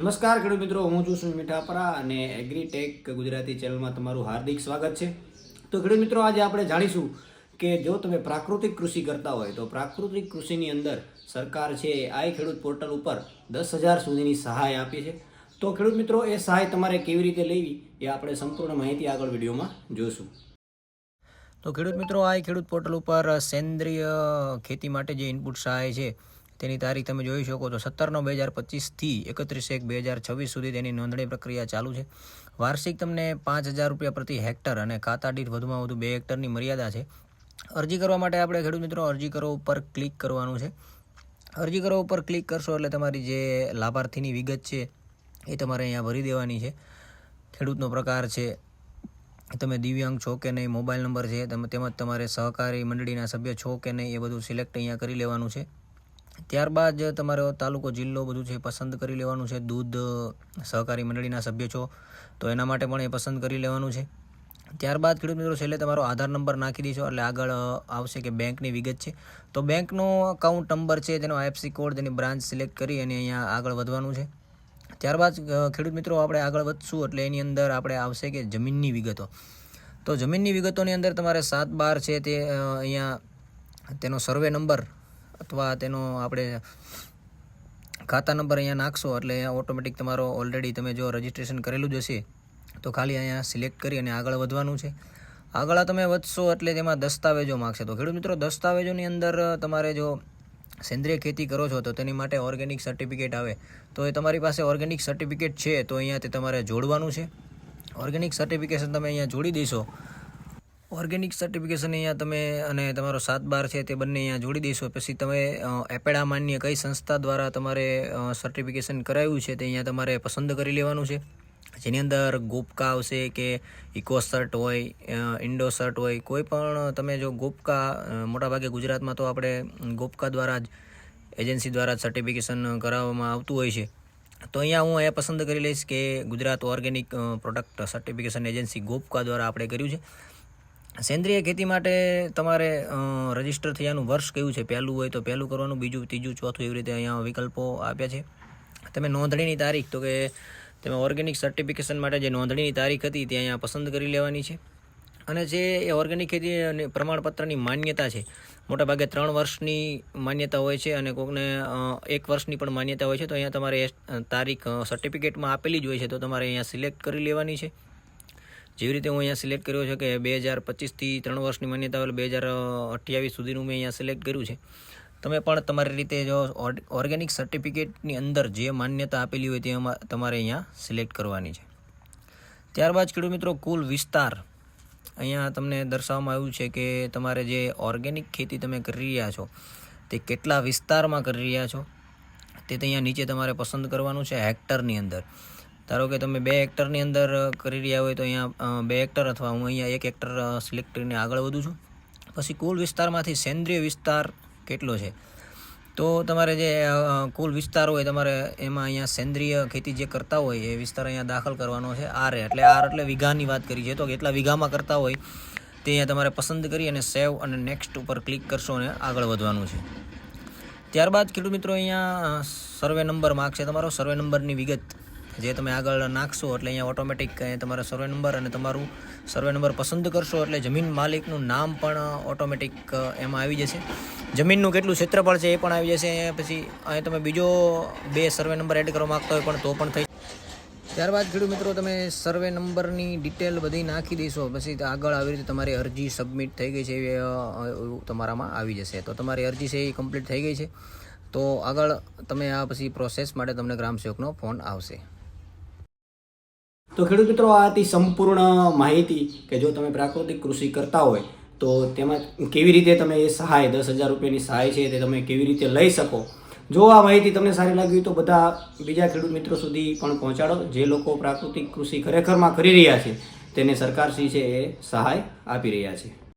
નમસ્કાર ખેડૂત મિત્રો, હું છું સુમિત મીઠાપરા અને એગ્રીટેક ગુજરાતી ચેનલમાં તમારું હાર્દિક સ્વાગત છે. તો ખેડૂત મિત્રો, આજે આપણે જાણીશું કે જો તમે પ્રાકૃતિક કૃષિ કરતા હોય તો પ્રાકૃતિક કૃષિની અંદર સરકાર છે એ આઈ ખેડૂત પોર્ટલ ઉપર દસ હજાર સુધીની સહાય આપી છે. તો ખેડૂત મિત્રો, એ સહાય તમારે કેવી રીતે લેવી એ આપણે સંપૂર્ણ માહિતી આગળ વિડીયોમાં જોશું. તો ખેડૂત મિત્રો આ ખેડૂત પોર્ટલ ઉપર સેન્દ્રિય ખેતી માટે જે ઇનપુટ સહાય છે તેની તારીખ તમે જોઈ શકો છો સત્તર નવ બે હજાર પચીસથી એકત્રીસ એક બે હજાર છવ્વીસ સુધી તેની નોંધણી પ્રક્રિયા ચાલુ છે. વાર્ષિક તમને પાંચ હજાર રૂપિયા પ્રતિ હેક્ટર અને ખાતા દીઠ વધુમાં વધુ બે હેક્ટરની મર્યાદા છે. અરજી કરવા માટે આપણે ખેડૂત મિત્રો અરજી કરો ઉપર ક્લિક કરવાનું છે. અરજી કરો ઉપર ક્લિક કરશો એટલે તમારી જે લાભાર્થીની વિગત છે એ તમારે અહીંયા ભરી દેવાની છે. ખેડૂતનો પ્રકાર છે, તમે દિવ્યાંગ છો કે નહીં, મોબાઈલ નંબર છે, તમે તેમજ તમારે સહકારી મંડળીના સભ્ય છો કે નહીં એ બધું સિલેક્ટ અહીંયા કરી લેવાનું છે. ત્યારબાદ તમારો તાલુકો, જિલ્લો બધું છે પસંદ કરી લેવાનું છે, દૂધ સહકારી મંડળીના સભ્ય છો, તો એના માટે પણ એ પસંદ કરી લેવાનું છે. ત્યારબાદ ખેડૂત મિત્રો, છેલ્લે તમારો આધાર નંબર નાખી દઈશો, એટલે આગળ આવશે કે બેંકની વિગત છે. તો બેંકનો અકાઉન્ટ નંબર છે, તેનો આઈએફસી કોડ તેની બ્રાન્ચ સિલેક્ટ કરી અને અહીંયા આગળ વધવાનું છે. ત્યારબાદ ખેડૂત મિત્રો, આપણે આગળ વધશું, એટલે એની અંદર આપણે આવશે કે જમીનની વિગતો. તો જમીનની વિગતોની અંદર તમારે સાત બાર છે તે અહીંયા તેનો સર્વે નંબર અથવા તેનો આપણે ખાતા નંબર અહીંયા નાખશો એટલે અહીંયા ઓટોમેટિક તમારો ઓલરેડી તમે જો રજિસ્ટ્રેશન કરેલું જ હશે, તો ખાલી અહીંયા સિલેક્ટ કરી અને આગળ વધવાનું છે. આગળ તમે વધશો એટલે તેમાં દસ્તાવેજો માગશે. તો ખેડૂત મિત્રો, દસ્તાવેજોની અંદર તમારે જો સેન્દ્રિય ખેતી કરો છો, તો તેની માટે ઓર્ગેનિક સર્ટિફિકેટ આવે. તો એ તમારી પાસે ઓર્ગેનિક સર્ટિફિકેટ છે, તો અહીંયા તે તમારે જોડવાનું છે. ઓર્ગેનિક સર્ટિફિકેશન તમે અહીંયા જોડી દેશો. ઓર્ગેનિક સર્ટિફિકેશન અહીંયા તમે અને તમારો સાત બાર છે તે બંને અહીંયા જોડી દઈશો. પછી તમે એપેડા માન્ય કઈ સંસ્થા દ્વારા તમારે સર્ટિફિકેશન કરાવ્યું છે તે અહીંયા તમારે પસંદ કરી લેવાનું છે. જેની અંદર ગોપકા આવશે કે ઇકોસર્ટ હોય ઇન્ડો સર્ટ હોય, કોઈ પણ તમે જો ગોપકા મોટાભાગે ગુજરાતમાં તો આપણે ગોપકા દ્વારા જ એજન્સી દ્વારા જ સર્ટિફિકેશન કરાવવામાં આવતું હોય છે. તો અહીંયા હું એ પસંદ કરી લઈશ કે Gujarat organic product certification agency ગોપકા દ્વારા આપણે કર્યું છે. સેન્દ્રિય ખેતી માટે તમારે રજિસ્ટર થયાનું વર્ષ કયું છે? પહેલું હોય તો પહેલું કરવાનું, બીજું, ત્રીજું, ચોથું એવી રીતે અહીંયા વિકલ્પો આપ્યા છે. તમે નોંધણીની તારીખ, તો કે તમે ઓર્ગેનિક સર્ટિફિકેશન માટે જે નોંધણીની તારીખ હતી તે અહીંયા પસંદ કરી લેવાની છે. અને જે એ ઓર્ગેનિક ખેતી પ્રમાણપત્રની માન્યતા છે મોટાભાગે ત્રણ વર્ષની માન્યતા હોય છે અને કોકને એક વર્ષની પણ માન્યતા હોય છે, તો અહીંયા તમારે તારીખ સર્ટિફિકેટમાં આપેલી જ હોય છે, તો તમારે અહીંયા સિલેક્ટ કરી લેવાની છે. જેવી રીતે હું અહીંયા સિલેક્ટ કર્યો છે કે બે હજાર પચીસથી ત્રણ વર્ષની માન્યતા એટલે બે હજાર અઠ્યાવીસ સુધીનું મેં અહીંયા સિલેક્ટ કર્યું છે. તમે પણ તમારી રીતે જો ઓર્ગેનિક સર્ટિફિકેટની અંદર જે માન્યતા આપેલી હોય તે તમારે અહીંયા સિલેક્ટ કરવાની છે. ત્યારબાદ ખેડૂત મિત્રો, કુલ વિસ્તાર. અહીંયા તમને દર્શાવવામાં આવ્યું છે કે તમારે જે ઓર્ગેનિક ખેતી તમે કરી રહ્યા છો, તે કેટલા વિસ્તારમાં કરી રહ્યા છો તે અહીંયા નીચે તમારે પસંદ કરવાનું છે હેક્ટરની અંદર. ધારો કે તમે બે હેક્ટરની અંદર કરી રહ્યા હોય તો અહીંયા બે હેક્ટર અથવા હું અહીંયા એક હેક્ટર સિલેક્ટ કરીને આગળ વધું છું. પછી કુલ વિસ્તારમાંથી સેન્દ્રિય વિસ્તાર કેટલો છે? તો તમારે જે કુલ વિસ્તાર હોય તમારે એમાં અહીંયા સેન્દ્રિય ખેતી જે કરતા હોય, એ વિસ્તાર અહીંયા દાખલ કરવાનો છે આર એટલે આર એટલે વીઘાની વાત કરી છે. તો કેટલા વીઘામાં કરતા હોય તે અહીંયા તમારે પસંદ કરી અને સેવ અને નેક્સ્ટ ઉપર ક્લિક કરશો અને આગળ વધવાનું છે. ત્યારબાદ ખેડૂત મિત્રો અહીંયા સર્વે નંબર માગશે તમારો. સર્વે નંબરની વિગત જે તમે આગળ નાખશો એટલે અહીંયા ઓટોમેટિક તમારો સર્વે નંબર અને તમારું સર્વે નંબર પસંદ કરશો એટલે જમીન માલિકનું નામ પણ ઓટોમેટિક એમાં આવી જશે. જમીનનું કેટલું ક્ષેત્રફળ છે એ પણ આવી જશે પછી અહીં તમે બીજો બે સર્વે નંબર એડ કરવા માગતા હોય પણ તો પણ થઈ ત્યારબાદ ખેડૂત મિત્રો, તમે સર્વે નંબરની ડિટેલ બધી નાખી દેશો. પછી આગળ આવી રીતે તમારી અરજી સબમિટ થઈ ગઈ છે એ તમારામાં આવી જશે. તો તમારી અરજી છે એ કમ્પ્લીટ થઈ ગઈ છે. તો આગળ તમે આ પછી પ્રોસેસ માટે તમને ગ્રામ સેવકનો ફોન આવશે. તો ખેડૂત મિત્રો, આ હતી સંપૂર્ણ માહિતી કે જો તમે પ્રાકૃતિક કૃષિ કરતા હોય, તો તેમાં કેવી રીતે તમે એ સહાય, દસ હજાર રૂપિયાની સહાય છે તે તમે કેવી રીતે લઈ શકો? જો આ માહિતી તમને સારી લાગી હોય તો બધા બીજા ખેડૂત મિત્રો સુધી પણ પહોંચાડો. જે લોકો પ્રાકૃતિક કૃષિ ખરેખરમાં કરી રહ્યા છે, તેને સરકારશ્રી છે એ સહાય આપી રહ્યા છે.